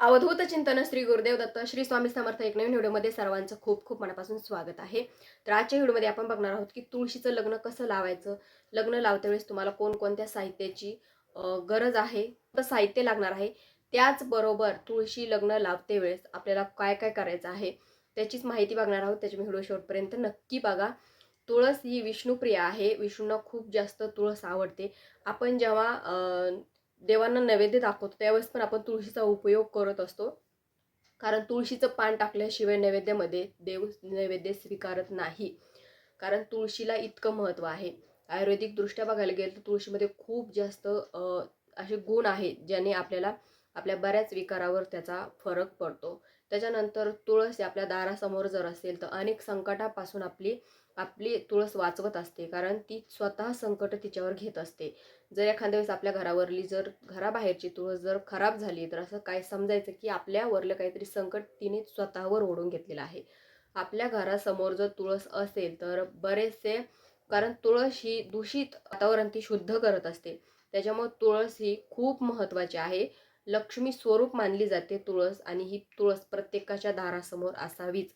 अवधूत चिंतन श्री गुरुदेव दत्त श्री स्वामी समर्थ एक नवीन व्हिडिओमध्ये सर्वांचं खूप खूप मनापासून स्वागत आहे. तर आजच्या व्हिडिओमध्ये आपण बघणार आहोत की तुळशीचं लग्न कसं लावायचं? लग्न लावत्या वेळेस तुम्हाला कोणकोणत्या साहित्याची गरज आहे? तर साहित्य लागणार आहे? त्याचबरोबर तुळशी लग्न लावते वेळेस आपल्याला काय काय करायचं आहे? त्याचीच माहिती बघणार आहोत. त्याची व्हिडिओ शेवटपर्यंत नक्की बघा. तुळस ही विष्णुप्रिया आहे. विष्णूंना खूप जास्त तुळस आवडते. आपण जेव्हा देवांना नैवेद्य दाखवतो त्यावेळेस पण आपण तुळशीचा उपयोग करत असतो. कारण तुळशीचं पान टाकल्याशिवाय नैवेद्यामध्ये देव नैवेद्य स्वीकारत नाही. कारण तुळशीला इतकं महत्त्व आहे. आयुर्वेदिकदृष्ट्या बघायला गेलं तर तुळशीमध्ये खूप जास्त असे गुण आहेत ज्याने आपल्याला आपल्या बऱ्याच विकारावर त्याचा फरक पडतो. त्याच्यानंतर तुळस ही आपल्या दारासमोर जर असेल तर अनेक संकटापासून आपली आपली तुळस वाचवत असते कारण ती स्वतः संकट तिच्यावर घेत असते. जर एखाद्या वेळेस आपल्या घरावरली जर घराबाहेरची तुळस जर खराब झाली तर असं काय समजायचं की आपल्यावरलं काहीतरी संकट तिने स्वतःवर ओढून घेतलेलं आहे. आपल्या घरासमोर जर तुळस असेल तर बरेचसे कारण तुळस ही दूषित वातावरण ती शुद्ध करत असते. त्याच्यामुळे तुळस ही खूप महत्त्वाची आहे. लक्ष्मी स्वरूप मानली जाते तुळस आणि ही तुळस प्रत्येकाच्या दारासमोर असावीच.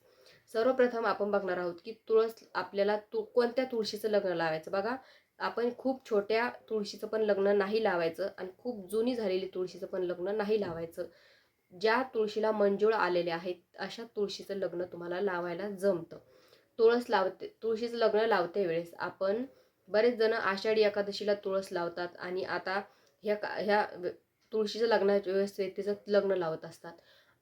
सर्वप्रथम आपण बघणार आहोत की तुळस आपल्याला तु कोणत्या तुळशीचं लग्न लावायचं? बघा आपण खूप छोट्या तुळशीचं पण लग्न नाही लावायचं आणि खूप जुनी झालेली तुळशीचं पण लग्न नाही लावायचं. ज्या तुळशीला मंजूळ आलेले आहेत अशा तुळशीचं लग्न तुम्हाला लावायला जमतं. तुळस लावते तुळशीचं लग्न लावते वेळेस आपण बरेच जण आषाढी एकादशीला तुळस लावतात आणि आता ह्या का ह्या तुळशीचं लग्नाच्या वेळेस व्यक्तीचं लग्न लावत असतात.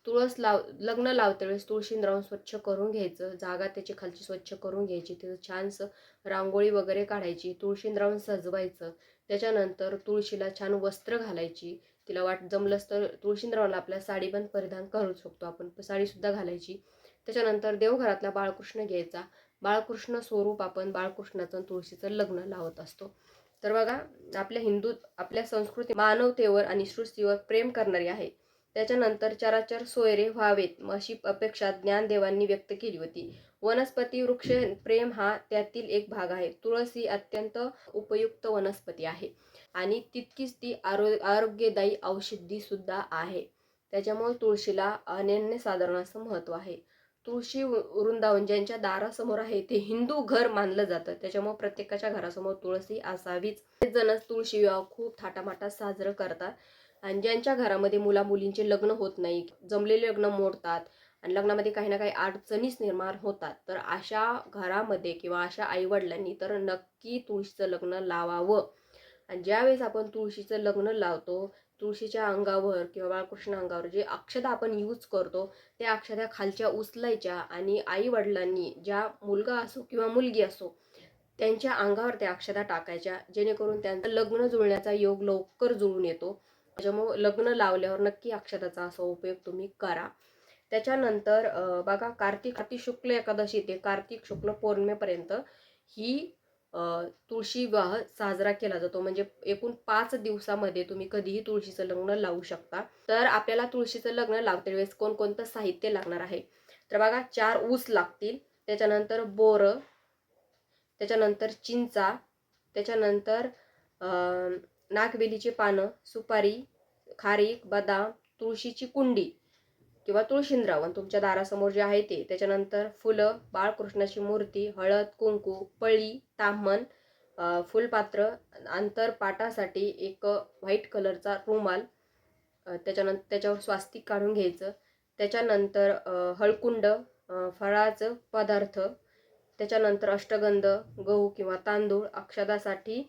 तुळस लाव लग्न लावते वेळेस तुळशीन राहून स्वच्छ करून घ्यायचं जागा त्याची खालची स्वच्छ करून घ्यायची तिथं छानसं रांगोळी वगैरे काढायची तुळशीन राहून सजवायचं त्याच्यानंतर तुळशीला छान वस्त्र घालायची तिला वाट जमलंच तर तुळशींद्रावला आपल्या साडी पण परिधान करू शकतो आपण साडीसुद्धा घालायची. त्याच्यानंतर देवघरातला बाळकृष्ण घ्यायचा बाळकृष्ण स्वरूप आपण बाळकृष्णाचं तुळशीचं लग्न लावत असतो. तर बघा आपल्या हिंदू आपल्या संस्कृती मानवतेवर आणि सृष्टीवर प्रेम करणारी आहे. त्याच्यानंतर चराचर सोयरे व्हावेत अशी अपेक्षा ज्ञानदेवांनी व्यक्त केली होती. वनस्पती वृक्ष प्रेम हा त्यातील एक भाग आहे. तुळस ही अत्यंत उपयुक्त वनस्पती आहे. आणि तितकीच ती आरो आरोग्यदायी औषधी सुद्धा आहे. त्याच्यामुळे तुळशीला अनन्यसाधारण असं महत्त्व आहे. तुळशी वृंदावन ज्यांच्या दारासमोर आहे ते हिंदू घर मानलं जातं. त्याच्यामुळे प्रत्येकाच्या घरासमोर तुळशी असावीच. जणच तुळशी विवाह खूप थाटामाटात साजरं करतात. आणि ज्यांच्या घरामध्ये मुला मुलींचे लग्न होत नाही जमलेले लग्न मोडतात आणि लग्नामध्ये काही ना काही अडचणीच निर्माण होतात तर अशा घरामध्ये किंवा अशा आईवडिलांनी तर नक्की तुळशीचं लग्न लावावं. आणि ज्यावेळेस आपण तुळशीचं लग्न लावतो तुळशीच्या अंगावर किंवा बाळकृष्ण अंगावर जे अक्षता आपण यूज करतो त्या अक्षता खालच्या उचलायच्या आणि आईवडिलांनी ज्या मुलगा असो किंवा मुलगी असो त्यांच्या अंगावर त्या अक्षता टाकायच्या जेणेकरून त्यांचं लग्न जुळण्याचा योग लवकर जुळून येतो. त्याच्यामुळे लग्न लावल्यावर नक्की अक्षताचा असा उपयोग तुम्ही करा. त्याच्यानंतर बघा कार्तिक कार्तिक शुक्ल एकादशी ते कार्तिक शुक्ल पौर्णिमेपर्यंत ही तुळशी विवाह साजरा केला जातो. म्हणजे एकूण पाच दिवसामध्ये तुम्ही कधीही तुळशीचं लग्न लावू शकता. तर आपल्याला तुळशीचं लग्न लावते वेळेस कोणकोणतं साहित्य लागणार आहे? तर बघा चार ऊस लागतील. त्याच्यानंतर बोरं. त्याच्यानंतर चिंचा. त्याच्यानंतर नागवेलीची पानं सुपारी खारीक बदाम तुळशीची कुंडी किंवा तुळशींद्रावण तुमच्या दारासमोर जे आहे ते. त्याच्यानंतर फुलं बाळकृष्णाची मूर्ती हळद कुंकू पळी ताम्हण फुलपात्र आंतरपाटासाठी एक व्हाईट कलरचा रुमाल त्याच्यानंतर त्याच्यावर स्वास्तिक काढून घ्यायचं. त्याच्यानंतर हळकुंड फळाचं पदार्थ. त्याच्यानंतर अष्टगंध गहू किंवा तांदूळ अक्षदासाठी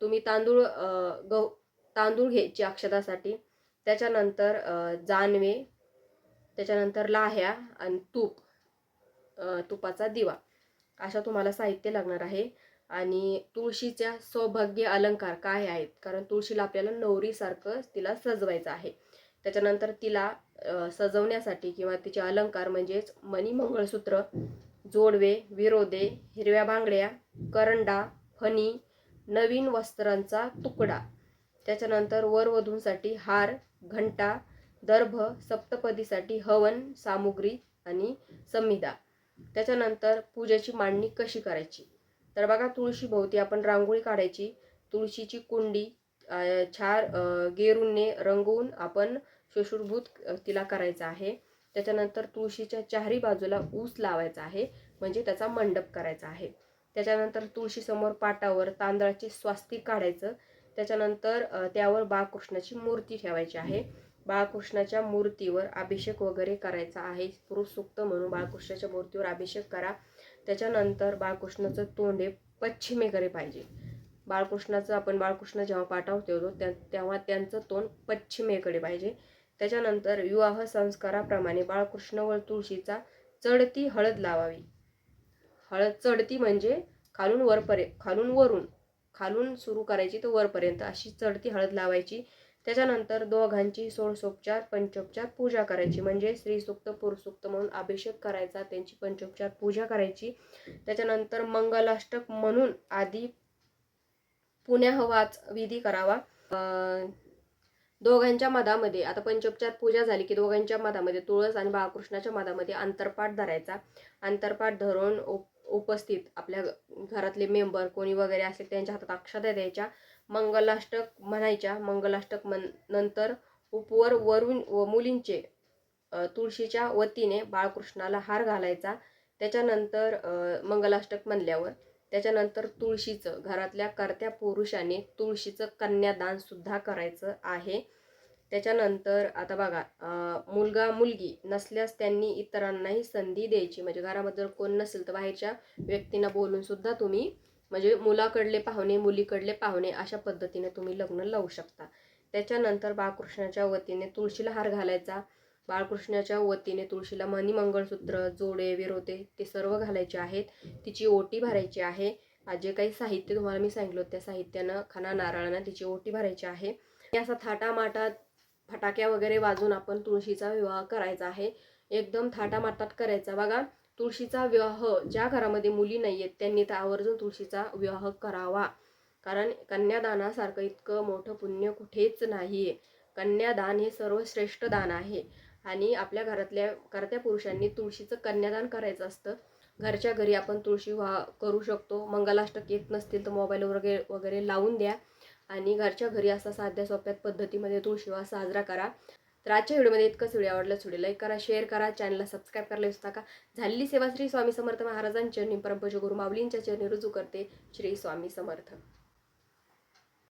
तुम्ही तांदूळ गहू तांदूळ घ्यायचे अक्षतासाठी त्याच्यानंतर जानवे त्याच्यानंतर लाह्या आणि तूप तुपाचा दिवा. अशा तुम्हाला साहित्य लागणार आहे. आणि तुळशीच्या सौभाग्य अलंकार काय आहेत? कारण तुळशीला आपल्याला नवरीसारखं तिला सजवायचं आहे. त्याच्यानंतर तिला सजवण्यासाठी किंवा तिचे अलंकार म्हणजेच मणी मंगळसूत्र जोडवे विरोदे हिरव्या बांगड्या करंडा फणी नवीन वस्त्रांचा तुकडा. त्याच्यानंतर वरवधूंसाठी हार घंटा दर्भ सप्तपदीसाठी हवन सामुग्री आणि संहिता त्याच्यानंतर पूजेची मांडणी कशी करायची? तर बघा तुळशीभोवती आपण रांगोळी काढायची. तुळशीची कुंडी छार अं, गेरूने रंगवून आपण शुश्रूभूत तिला करायचा आहे. त्याच्यानंतर तुळशीच्या चारही बाजूला ऊस लावायचा आहे. म्हणजे त्याचा मंडप करायचा आहे. त्याच्यानंतर तुळशीसमोर पाटावर तांदळाचे स्वास्तिक काढायचं. त्याच्यानंतर त्यावर बाळकृष्णाची मूर्ती ठेवायची आहे. बाळकृष्णाच्या मूर्तीवर अभिषेक वगैरे करायचा आहे. पुरुष सुक्त म्हणून बाळकृष्णाच्या मूर्तीवर अभिषेक करा. त्याच्यानंतर बाळकृष्णाचं तोंड हे पश्चिमेकडे पाहिजे. बाळकृष्णाचं आपण बाळकृष्ण जेव्हा पाठावर ठेवतो त्या तेव्हा त्यांचं तोंड पश्चिमेकडे पाहिजे. त्याच्यानंतर विवाह संस्काराप्रमाणे बाळकृष्ण व तुळशीचा चढती हळद लावावी. हळद चढती म्हणजे खालून वरपर्यंत खालून वरून खालून सुरू करायची तर वरपर्यंत अशी चढती हळद लावायची. त्याच्यानंतर दोघांची सोळसोपचार पंचोपचार पूजा करायची. म्हणजे स्त्रीसुक्त पुरुषसुक्त म्हणून अभिषेक करायचा त्यांची पंचोपचार पूजा करायची. त्याच्यानंतर मंगलाष्टक म्हणून आधी पुण्याहवाच विधी करावा. दोघांच्या मधामध्ये आता पंचोपचार पूजा झाली की दोघांच्या मधामध्ये तुळस आणि बाळकृष्णाच्या मधामध्ये अंतरपाठ धरायचा. अंतरपाठ धरून उपस्थित आपल्या घरातले मेंबर कोणी वगैरे असेल त्यांच्या हातात अक्षता द्यायच्या मंगलाष्टक म्हणायच्या मंगलाष्टक मन नंतर उपवर वरून व मुलींचे तुळशीच्या वतीने बाळकृष्णाला हार घालायचा. त्याच्यानंतर मंगलाष्टक म्हणल्यावर त्याच्यानंतर तुळशीचं घरातल्या कर्त्या पुरुषाने तुळशीचं कन्यादानसुद्धा करायचं आहे. त्याच्यानंतर आता बघा मुलगा मुलगी नसल्यास त्यांनी इतरांनाही संधी द्यायची. म्हणजे घरामध्ये जर कोण नसेल तर बाहेरच्या व्यक्तींना बोलूनसुद्धा तुम्ही म्हणजे मुलाकडले पाहुणे मुलीकडले पाहुणे अशा पद्धतीने तुम्ही लग्न लावू शकता. त्याच्यानंतर बाळकृष्णाच्या वतीने तुळशीला हार घालायचा. बाळकृष्णाच्या वतीने तुळशीला मणिमंगळसूत्र जोडे विरोते ते सर्व घालायचे आहेत. तिची ओटी भरायची आहे. जे काही साहित्य तुम्हाला मी सांगितलं त्या साहित्यानं खाना नारळानं तिची ओटी भरायची आहे. असा थाटामाटात फटाक्या वगैरे वाजून आपण तुळशीचा विवाह करायचा आहे. एकदम थाटामाटात करायचा. बघा तुळशीचा विवाह ज्या घरामध्ये मुली नाही आहेत त्यांनी तर आवर्जून तुळशीचा विवाह करावा. कारण कन्यादानासारखं इतकं मोठं पुण्य कुठेच नाही आहे कन्यादान हे सर्वश्रेष्ठ दान आहे. आणि आपल्या घरातल्या करत्या पुरुषांनी तुळशीचं कन्यादान करायचं असतं. घरच्या घरी आपण तुळशी विवाह करू शकतो. मंगलाष्टक येत नसतील तर मोबाईल वगैरे वगैरे लावून द्या. आणि घरच्या घरी असा साध्या सोप्या पद्धतीमध्ये तुळशीवास साजरा करा. तर आजच्या व्हिडिओमध्ये इतकंच. व्हिडिओ आवडला व्हिडिओ लाईक करा शेअर करा चॅनलला सबस्क्राईब करायला विसरू नका. झालेली सेवा श्री स्वामी समर्थ महाराजांच्या चरणी परमपूज्य गुरु माऊलींच्या चरणी रुजू करते श्री स्वामी समर्थ.